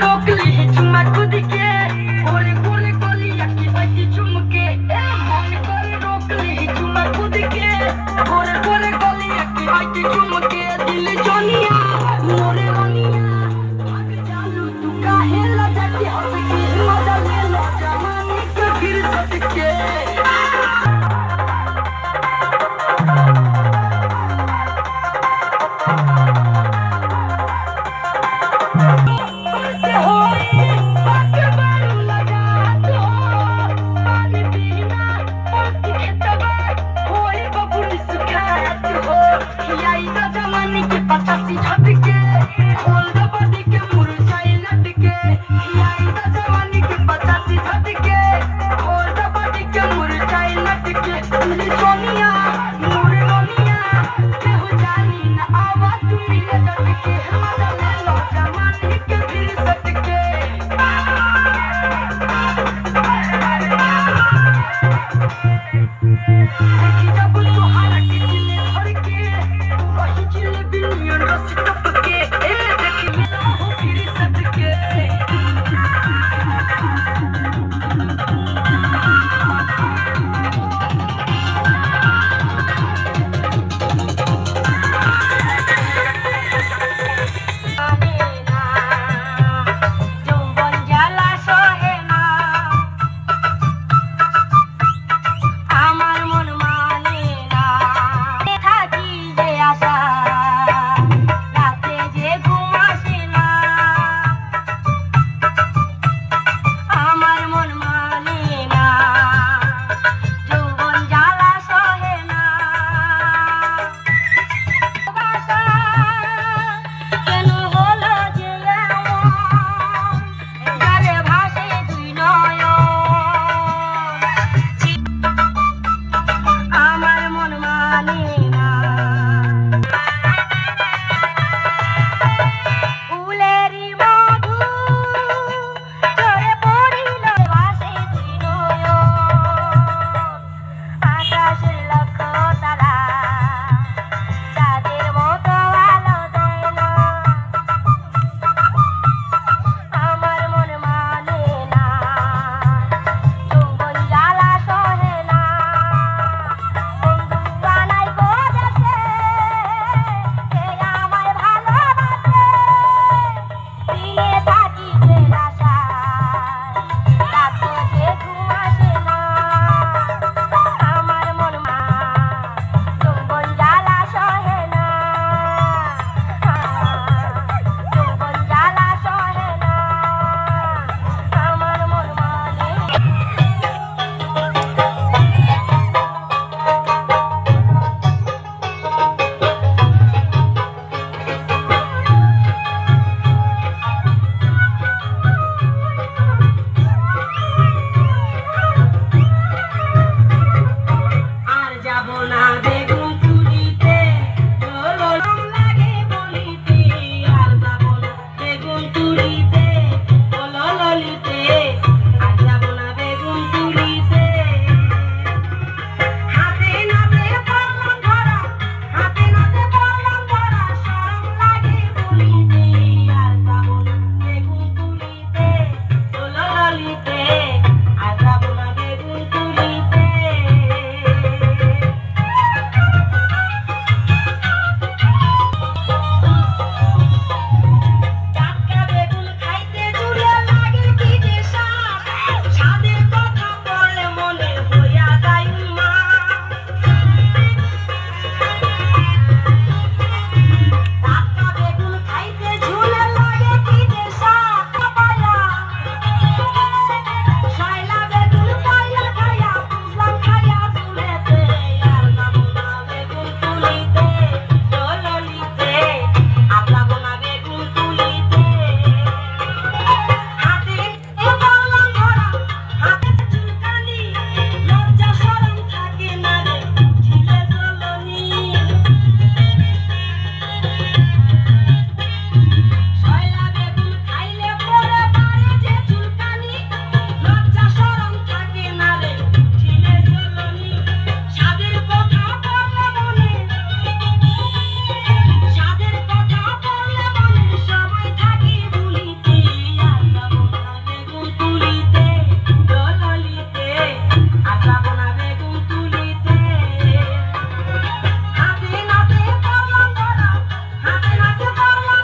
নকলি চুমা কুদিকে ওরে গোরে গলি আকি বাইতি চুমকে এ মন করে নকলি চুমা কুদিকে ওরে গোরে গলি আকি বাইতি চুমকে দিল জনিয়া মোরে রনিয়া আগে জানু তু কাহে লাজাতি হসকি মজা লে লো জামানি কে ফির সদকে i money.